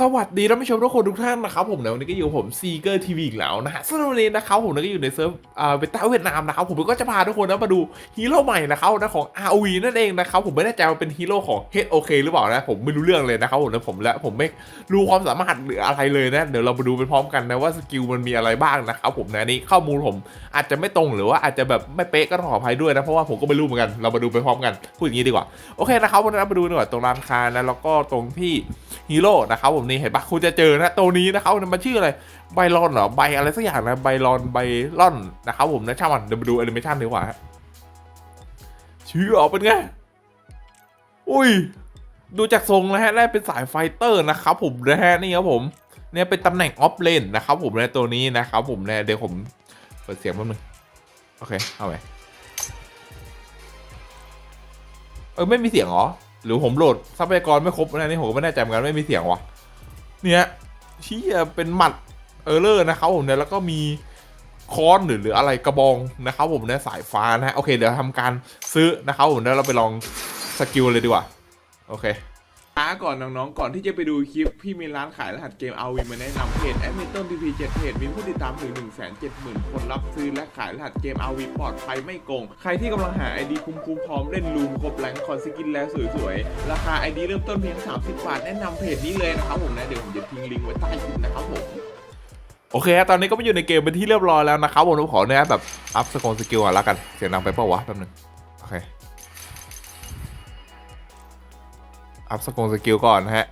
สวัสดีท่านผู้ชมทุกคนทุกท่านนะครับผมในวันนี้ก็อยู่กับผมซีเกอร์ทีวีอีกแล้วนะฮะสำหรับวันนี้นะครับผมก็อยู่ในเซิร์ฟอ่าเวต้าเวียดนามนะครับผมก็จะพาทุกคนนะมาดูฮีโร่ใหม่นะครับนะของ ROV นั่นเองนะครับผมไม่แน่ใจว่าเป็นฮีโร่ของ HOK หรือเปล่านะผมไม่รู้เรื่องเลยนะครับผมนะผมและผมไม่รู้ความสามารถหรืออะไรเลยนะเดี๋ยวเรามาดูไปพร้อมกันนะว่าสกิลมันมีอะไรบ้างนะครับผมนะอันนี้ข้อมูลผมอาจจะไม่ตรงหรือว่าอาจจะแบบไม่เป๊ะก็ต้องขออภัยด้วยนะเพราะว่าผมก็ไม่รู้เหมือนกันเรามาดูไปพร้อมกันพูดอย่างนี้ดีกว่าโอเคนะครับวันนี้เรามาดูดีกว่าตรงร้านค้านะแล้วก็ตรงที่ฮีโร่นะครับผมนี่เห็นปะคุณจะเจอนะตัวนี้นะครับมันชื่ออะไรไบรอนเหรอใบอะไรสักอย่างนะไบรอนไบรอนนะครับผมนะช่างมันเดี๋ยวมาดูแอนิเมชันดีกว่าฮะชื่อออกเป็นไงอุ้ย ดูจากทรงแล้วฮะได้เป็นสายไฟเตอร์นะครับผมนะฮะนี่ครับผมเนี่ยเป็นตำแหน่งออฟเลนนะครับผมในตัวนี้นะครับผมนี่ยเดี๋ยวผมเปิดเสียงแป๊บนึงโอเคเอาไปเออไม่มีเสียงเหรอหรือผมโหลดทรัพยากรไม่ครบนะนี่ผมก็ไม่แน่ใจเหมือนกันไม่มีเสียงวะ เนี่ยเชี่ยเป็นหมัดเออร์เลอร์นะครับผมเนี่ยแล้วก็มีค้อนหรือหรืออะไรกระบองนะครับผมเนี่ยสายฟ้านะฮะโอเคเดี๋ยวทำการซื้อนะครับผมเนี่ยเราไปลองสกิลเลยดีกว่า โอเค ช้าก่อนน้องๆ ก่อนที่จะไปดูคลิป พี่มีร้านขายรหัสเกม RV มาแนะนำเพจแอดมินต้น PP 7เจ็ดเพจมีผู้ติดตามถึง1 7 0 0 0 0 คนรับซื้อและขายรหัสเกม RV ปลอดภัยไม่โกง ใครที่กำลังหา ID คุ้มๆพร้อมเล่นลูมครบแรงคอนสกินแล้วสวยๆ ราคา ID เริ่มต้นเพียง 30 บาท แนะนำเพจนี้เลยนะครับผมนะเดี๋ยวผมจะทิ้งลิงก์ไว้ใต้คลิปนะครับผมโอเคตอนนี้ก็มาอยู่ในเกมเป็นที่เรียบร้อยแล้วนะครับผมผมขอเนี่ยแบบอัพสกอร์สกิลก่อนละกันเสียงดังไปเปล่าวะแป๊บนึง อัพสกงสกิลก่อนฮะ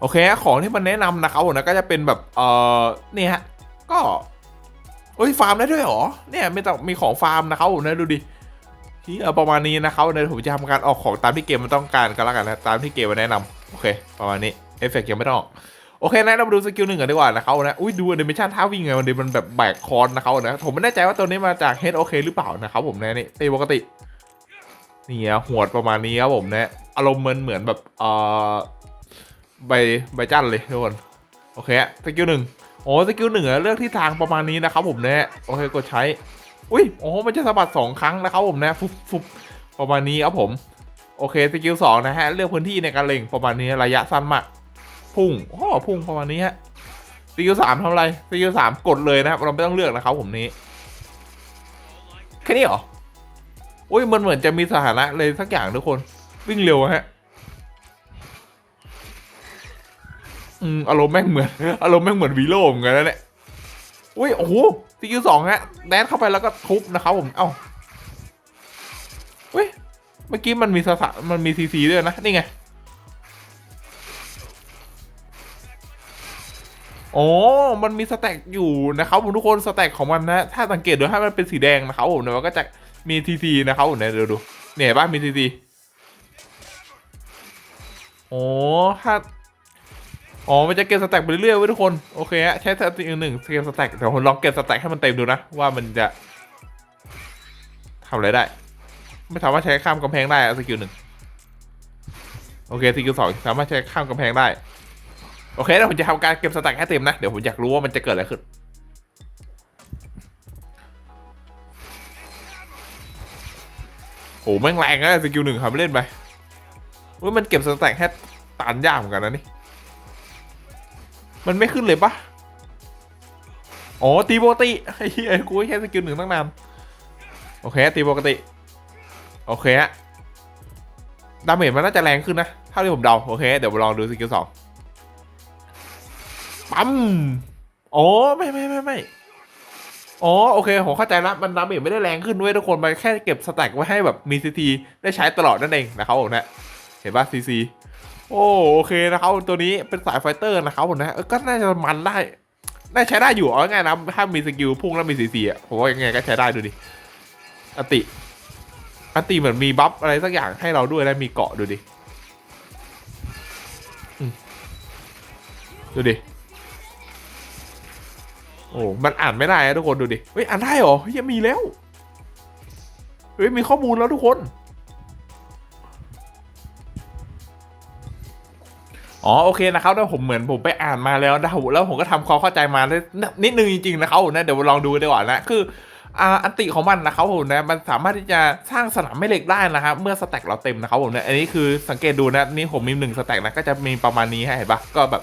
โอเค ของที่มันแนะนำนะครับผมนะ ก็จะเป็นแบบ เอ่อ นี่ฮะ ก็เอ้ยฟาร์มได้ด้วยหรอ เนี่ยไม่ต้องมีของฟาร์มนะครับผมนะดูดิที่ประมาณนี้นะครับเดี๋ยวผมจะทำการออกของตามที่เกมมันต้องการกันแล้วกันนะตามที่เกมมันแนะนำโอเค ประมาณนี้เอฟเฟกต์ยังไม่ต้องโอเคนะเรามาดูสกิลหนึ่งกันดีกว่านะครับนะอุ้ยดูแอนิเมชันท่าวิ่งไงมันดีมันแบบแบกคอนนะครับนะผมไม่แน่ใจว่าตัวนี้มาจาก Head OK หรือเปล่านะครับผมนะนี่ตีปกติ นี่ฮะหวดประมาณนี้ครับผมนะอารมณ์เหมือนเหมือนแบบเอ่อใบใบจันเลยทุกคนโอเคฮะสกิลหนึ่งโอ้สกิลหนึ่งอเลือกที่ทางประมาณนี้นะครับผมนะโอเคกดใช้อุ้ยโอ้มันจะสะบัดสองครั้งนะครับผมนะฟุบฟุบประมาณนี้ครับผม โอเคสกิลสองนะฮะเลือกพื้นที่ในการเล็งประมาณนี้ระยะสั้นมากพุ่งโอ้พุ่งประมาณนี้ฮะสกิลสามทำอะไรสกิลสามกดเลยนะครับเราไม่ต้องเลือกนะครับผมนี้แค่นี้เหรอ อุ้ยมันเหมือนจะมีสถานะเลยสักอย่างทุกคน วิ่งเร็วฮะอืมอารมณ์แม่งเหมือนอารมณ์แม่งเหมือนวีโร่เหมือนกันนะเนี่ยอุ้ยโอ้โหสกิลสองฮะแดนเข้าไปแล้วก็ทุบนะครับผมเอ้าอุ้ยเมื่อกี้มันมีสถามันมีซีซีด้วยนะนี่ไงโอ้มันมีสแต็กอยู่นะครับผมทุกคนสแต็กของมันนะ ถ้าสังเกตดูถ้มันเป็นสีแดงนะครับผมเนี่ยมันก็จะ มีทีทีนะครับผมเนี่ยเดี๋ยวดูเนี่ยเห็นมีทีทีโอ้ถ้าอ๋อมันจะเก็บสแต็กไปเรื่อยๆเว้ทุกคน โอเคฮะใช้สติกหนึ่งเก็บสแต็กเดี๋ยวผมลองเก็บสแต็กให้มันเต็มดูนะ ว่ามันจะทำอะไรได้ ไม่สามารถใช้ข้ามกำแพงได้อะสกิลหนึ่งโอเคสกิลสองสามารถใช้ข้ามกำแพงได้ โอเคเดี๋ยวผมจะทำการเก็บสแต็กให้เต็มนะ เดี๋ยวผมอยากรู้ว่ามันจะเกิดอะไรขึ้น โอ้แม่งแรงนะสกิลหนึ่งครับเล่นไปว่ามันเก็บสแต็กแค่ตานยากเหมือนกันนะนี่ มันไม่ขึ้นเลยปะอ๋อตีปกติไอ้เหี้ยกูแค่สกิลหนึ่งตั้งนานโอเคตีปกติ โอเคฮะดาเมจมันน่าจะแรงขึ้นนะเท่าที่ผมเดาโอเค เดี๋ยวมาลองดูสกิลสองปั๊มอ๋อไม่ไม่ไม่ไม่ อ๋อโอเคผมเข้าใจละมันดาเมจไม่ได้แรงขึ้นด้วยทุกคนมันแค่เก็บสแต็กไว้ให้แบบมีซีทีได้ใช้ตลอดนั่นเองนะครับผมนะเห็นป่ะซีซีโอ้โอเคนะครับตัวนี้เป็นสายไฟเตอร์นะครับผมนะก็น่าจะมันได้ได้ใช้ได้อยู่เอาง่ายนะถ้ามีสกิลพุ่งแล้วมีซีซีอะผมว่ายังไงก็ใช้ได้ดูดิอติอติเหมือนมีบัฟอะไรสักอย่างให้เราด้วยแล้มีเกาะดูดิดูดิ โอ้ มันอ่านไม่ได้นะทุกคนดูดิ เฮ้ย อ่านได้เหรอเฮ้ยยังมีแล้ว เฮ้ย มีข้อมูลแล้วทุกคน อ๋อ โอเคนะครับแล้วผมเหมือนผมไปอ่านมาแล้วนะแล้วผมก็ทำความเข้าใจมาได้นิดนึงจริงๆนะครับนะ เดี๋ยวลองดูดีกว่านะ คืออ่าอันติของมันนะครับผมนะมันสามารถที่จะสร้างสนามแม่เหล็กได้นะครับเมื่อสแต็กเราเต็มนะครับผมนะอันนี้คือสังเกตดูนะนี่ผมมีหนึ่งสแต็กนะก็จะมีประมาณนี้ฮะเห็นปะก็แบบ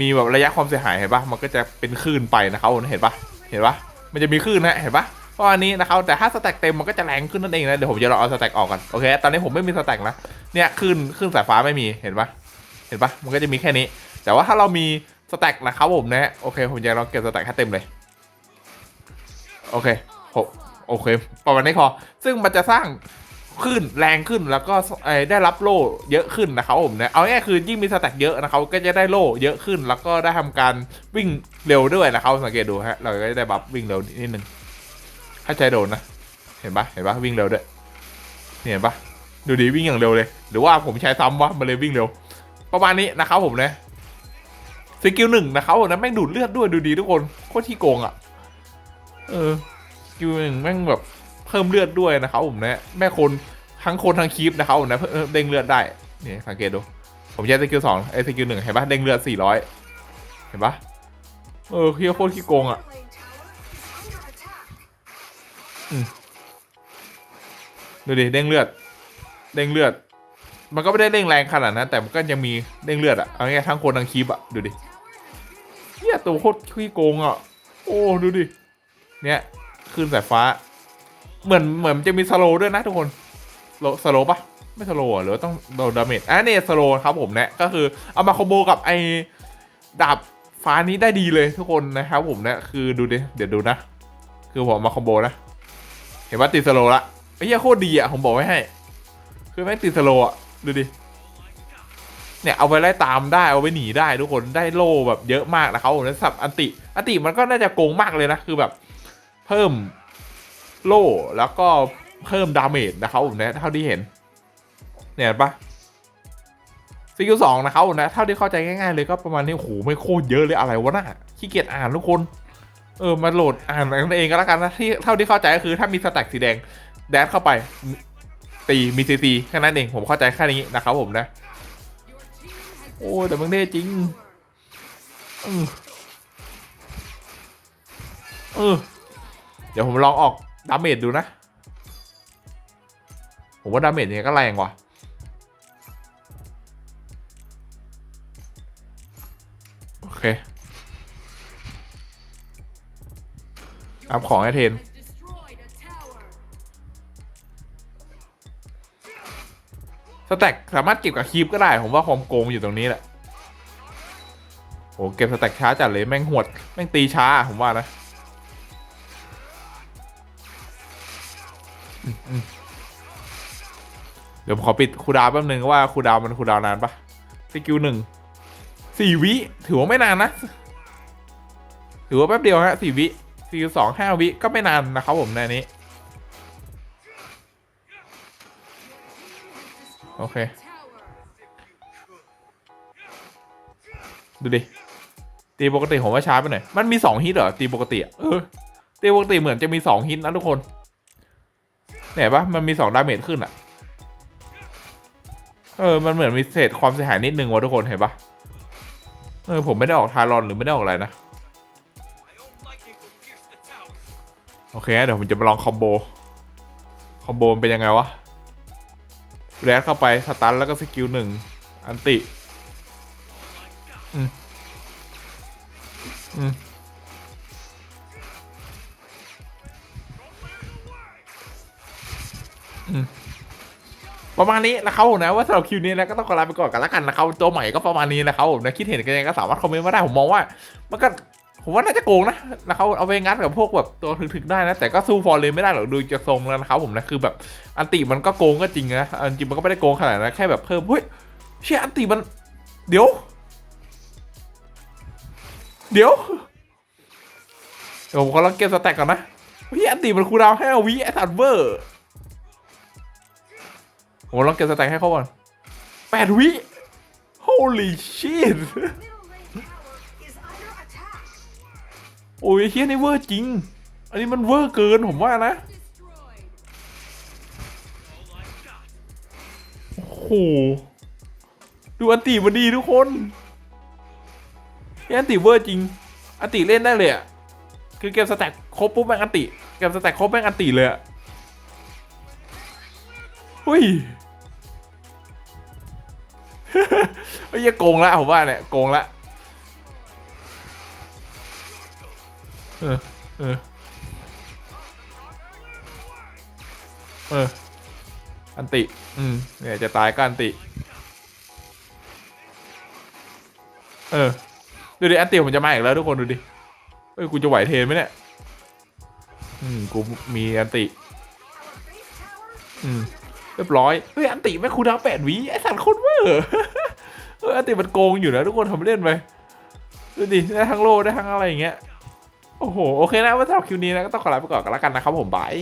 มีแบบระยะความเสียหายเห็นปะมันก็จะเป็นคลื่นไปนะครับเห็นปะเห็นปะมันจะมีคลื่นนะเห็นปะปราะมาณนี้นะครับแต่ถ้าสแต็กเต็มมันก็จะแรงขึ้นนั่นเองนะเดี๋ยวผมจะลองเอาสแต็กออกก่อนโอเคตอนนี้ผมไม่มีสแต็กนะเนี่ยคลื่นคลื่นสายฟ้าไม่มีเห็นปะเห็นปะมันก็จะมีแค่นี้ แต่ว่าถ้าเรามีสแต็กนะครับผมนะโอเคผมจะลองเก็บสแต็กให้เต็มเลยโอเคโอเคประมาณนี้พอซึ่งมันจะสร้าง ขึ้นแรงขึ้นแล้วก็ได้รับโล่เยอะขึ้นนะครับผมนะเอาง่ายคือยิ่งมีสแต็กเยอะนะครับก็จะได้โล่เยอะขึ้น แล้วก็ได้ทำการวิ่งเร็วด้วยนะครับสังเกตดูฮะเราก็จะได้บัฟวิ่งเร็วนิดนึงถ้าใจโดนนะเห็นปะเห็นปะวิ่งเร็วด้วยเห็นปะดูดีวิ่งอย่างเร็วเลย หรือว่าผมใช้ซ้ำวะมันเลยวิ่งเร็ว ประมาณนี้นะครับผมนะสกิลหนึ่งนะครับผมนะแม่งดูดเลือดด้วยดูดีทุกคนโคตรที่โกงอะเออสกิลหนึ่งแม่งแบบ เพิ่มเลือดด้วยนะครับผมนะแม่คนทั้งคนทั้งคีปนะครับผมนะเพิ่มเด้งเลือดได้นี่สังเกตดูผมใช้สกิลสองไอ้สกิลหนึ่งเห็นปะเด้งเลือดสี่ร้อยเห็นปะเออเฮียโคตรขี้โกงอะดูดิเด้งเลือดเด้งเลือด มันก็ไม่ได้เด้งแรงขนาดนั้นแต่มันก็ยังมีเด้งเลือดอะเอาง่ายทั้งคนทั้งคีปอะดูดิเฮียตัวโคตรขี้โกงอะโอ้ดูดิเนี่ยขึ้นสายฟ้า เหมือนเหมือนจะมีสโลด้วยนะทุกคนโลสโลปะไม่สโลหรือว่าต้องโดนดาเมจอะเนี่ยสโลครับผมเนี่ยก็คือเอามาคอมโบกับไอ้ดาบฟ้านี้ได้ดีเลยทุกคนนะครับผมเนี่ยคือดูดิเดี๋ยวดูนะ คือผมมาคอมโบนะ เห็นว่าติดสโลละไอ้เหี้ยโคตรดีอะผมบอกไว้ให้ คือแม่งติดสโลอะดูดิเนี่ยเอาไปไล่ตามได้เอาไปหนีได้ทุกคนได้โล่แบบเยอะมากนะครับผมแล้วสับอันติ อันติมันก็น่าจะโกงมากเลยนะคือแบบ เพิ่ม โล่แล้วก็เพิ่มดาเมจนะครับผมนะเท่าที่เห็น เนี่ยปะสกิลสองนะครับผมนะเท่าที่เข้าใจง่ายๆเลยก็ประมาณนี้โอ้โหไม่โคตรเยอะเลยอะไรวะน่ะขี้เกียจอ่านทุกคนเออมาโหลดอ่านกันเองก็แล้วกันนะที่เท่าที่เข้าใจก็คือถ้ามีสแต็กสีแดงแดดเข้าไปตีมีซีซีแค่นั้นเองผมเข้าใจแค่นี้นะครับผมนะ โอ้แต่มึงเท่จริงเออเออเดี๋ยวผมลองออก ดาเมจดูนะ ผมว่าดาเมจเนี่ยก็แรงว่ะโอเคอัพของให้เทนสแต็กสามารถเก็บกับคีปก็ได้ ผมว่าความโกงอยู่ตรงนี้แหละโอ้เก็บสแต็กช้าจัดเลยแม่งหวด แม่งตีช้าผมว่านะ ดี๋ยวผมขอปิดคูดาวแป๊บนึงว่าคูดาวมันคูดาวนานปะสกิลหนึ่งสี่วิถือว่าไม่นานนะ ถือว่าแป๊บเดียวฮะสี่วิสกิลสองห้าวิก็ไม่นานนะครับผมในนี้ โอเค ดูดิ ตีปกติผมว่าช้าไปหน่อย มันมีสองฮิตเหรอ ตีปกติเออตีปกติเหมือนจะมีสองฮิตนะทุกคนเนี่ยปะมันมีสองดาเมจขึ้นอะ เออ มันเหมือนมีเศษความเสียหายนิดนึงวะทุกคนเห็นปะเออผมไม่ได้ออกทารอนหรือไม่ได้ออกอะไรนะ โอเค เดี๋ยวผมจะมาลองคอมโบ คอมโบมันเป็นยังไงวะ แรดเข้าไป สตันแล้วก็สกิลหนึ่ง อันติ อืม อืมอืม ประมาณนี้นะครับผมนะว่าสำหรับคิวนี้นะก็ต้องขอลาไปก่อนกันแล้วกันนะครับตัวใหม่ก็ประมาณนี้นะครับผมนะคิดเห็นกันยังก็สามารถคอมเมนต์มาได้ผมมองว่ามันก็ผมว่าน่าจะโกงนะนะครับเอาไปงัดกับพวกแบบตัวถึกๆได้นะแต่ก็สู้ฟอร์เรนไม่ได้หรอกดูจะทรงแล้วนะครับผมนะคือแบบอันติมันก็โกงก็จริงนะอันจริงมันก็ไม่ได้โกงขนาดนั้นแค่แบบเพิ่มเฮ้ยเชี่ยอันติมัน เดี๋ยว เดี๋ยวเดี๋ยวผมขอลองเก็บสแต็กก่อนนะเฮ้ยอันติมันคูลดาวน์ห้าวิไอสัตว์เวอร์ ผมลองเก็บสแต็กให้เขาก่อนแปดวิ holy shit โอ้ยเฮียนี่เวอร์จริง อันนี้มันเวอร์เกินผมว่านะ โอ้โห ดูอันติมันดีทุกคนเฮ้ยอันติเวอร์จริง อันติเล่นได้เลยอะคือเกมสแต็กครบปุ๊บแม่งอันติ เก็บสแต็กครบแม่งอันตีเลยอะ หุ้ยเฮ้ยอย่าโกงละผมว่าเนี่ยโกงละเออเออเอออันติ อืมเนี่ยจะตายก็อันติ เออ ดูดิ อันติมันจะมาอีกแล้วทุกคนดูดิ เอ้ย กูจะไหวเทนไหมเนี่ย อืม กูมีอันติ อืม เรียบร้อย เฮ้ย อันติไม่คูดาวแปดวิไอสัตว์โคตรเวอร์เอออันติมันโกงอยู่นะทุกคนทำเล่นไปดูดิได้ทั้งโลได้ทั้งอะไรอย่างเงี้ย โอ้โห โอเคนะว่าสำหรับคลิปนี้นะก็ต้องขอลาไปก่อนกันแล้วกันนะครับผมบาย